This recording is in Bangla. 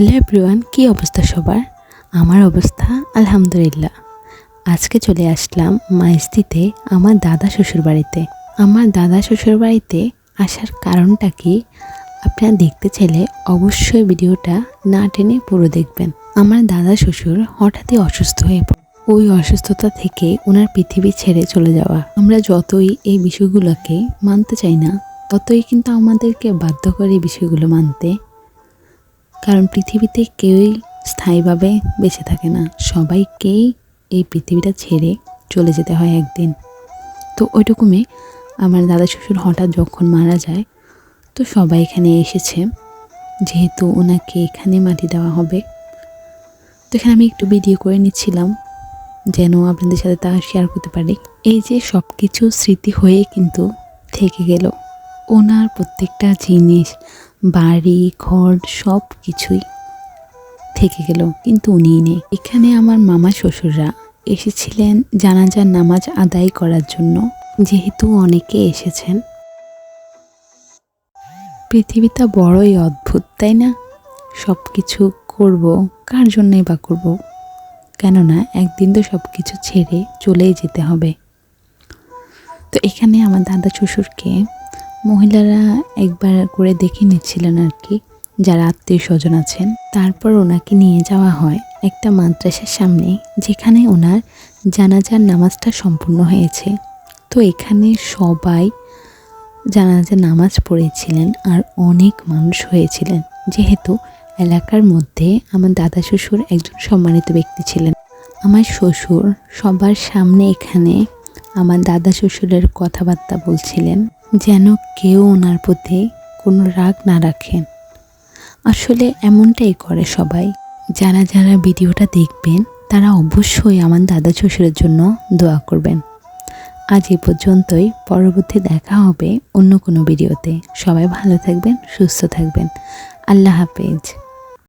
হ্যালো এভরিওয়ান কী অবস্থা সবার? আমার অবস্থা আলহামদুলিল্লাহ। আজকে চলে আসলাম মাইস্তিতে আমার দাদা শ্বশুর বাড়িতে। আমার দাদা শ্বশুর বাড়িতে আসার কারণটা কি? আপনারা দেখতে চাইলে অবশ্যই ভিডিওটা না টেনে পুরো দেখবেন। আমার দাদা শ্বশুর হঠাৎই অসুস্থ হয়ে পড়ে। ওই অসুস্থতা থেকে ওনার পৃথিবী ছেড়ে চলে যাওয়া। আমরা যতই এই বিষয়গুলোকে মানতে চাই না, ততই কিন্তু আমাদেরকে বাধ্য করে এই বিষয়গুলো মানতে কারণ পৃথিবীতে কেউই স্থায়ীভাবে বেঁচে থাকে না। সবাইকেই এই পৃথিবীটা ছেড়ে চলে যেতে হয় একদিন। তো ওইরকমই আমার দাদা শ্বশুর হঠাৎ যখন মারা যায়, তো সবাই এখানে এসেছে। যেহেতু ওনাকে এখানে মাটি দেওয়া হবে। তো এখানে আমি একটু ভিডিও করে নিচ্ছিলাম, যেন আপনাদের সাথে তা শেয়ার করতে পারি। এই যে সব কিছু স্মৃতি হয়ে কিন্তু থেকে গেল। ওনার প্রত্যেকটা জিনিস, বাড়ি, ঘর, সব কিছুই থেকে গেল, কিন্তু উনি নেই। এখানে আমার মামা শ্বশুররা এসেছিলেন জানাজার নামাজ আদায় করার জন্য, যেহেতু অনেকে এসেছেন। পৃথিবীটা বড়ই অদ্ভুত, তাই না? সব কিছু করব, কার জন্যই বা করব? কেননা একদিন তো সব কিছু ছেড়ে চলেই যেতে হবে। তো এখানে আমার দাদা শ্বশুরকে মহিলারা একবার করে দেখে নিচ্ছিলেন আর কি, যারা আত্মীয় স্বজন আছেন। তারপর ওনাকে নিয়ে যাওয়া হয় একটা মাদ্রাসার সামনে, যেখানে ওনার জানাজার নামাজটা সম্পূর্ণ হয়েছে। তো এখানে সবাই জানাজার নামাজ পড়েছিলেন আর অনেক মানুষ হয়েছিলেন। যেহেতু এলাকার মধ্যে আমার দাদা শ্বশুর একজন সম্মানিত ব্যক্তি ছিলেন। আমার শ্বশুর সবার সামনে এখানে আমার দাদা শ্বশুরের কথাবার্তা বলছিলেন। যেন কেউ ওনার প্রতি কোনো রাগ না রাখেন। আসলে এমনটাই করে সবাই। যারা যারা ভিডিওটা দেখবেন, তারা অবশ্যই আমার দাদা শ্বশুরের জন্য দোয়া করবেন। আজ এ পর্যন্তই। পরবর্তী দেখা হবে অন্য কোনো ভিডিওতে। সবাই ভালো থাকবেন, সুস্থ থাকবেন। আল্লাহ হাফেজ।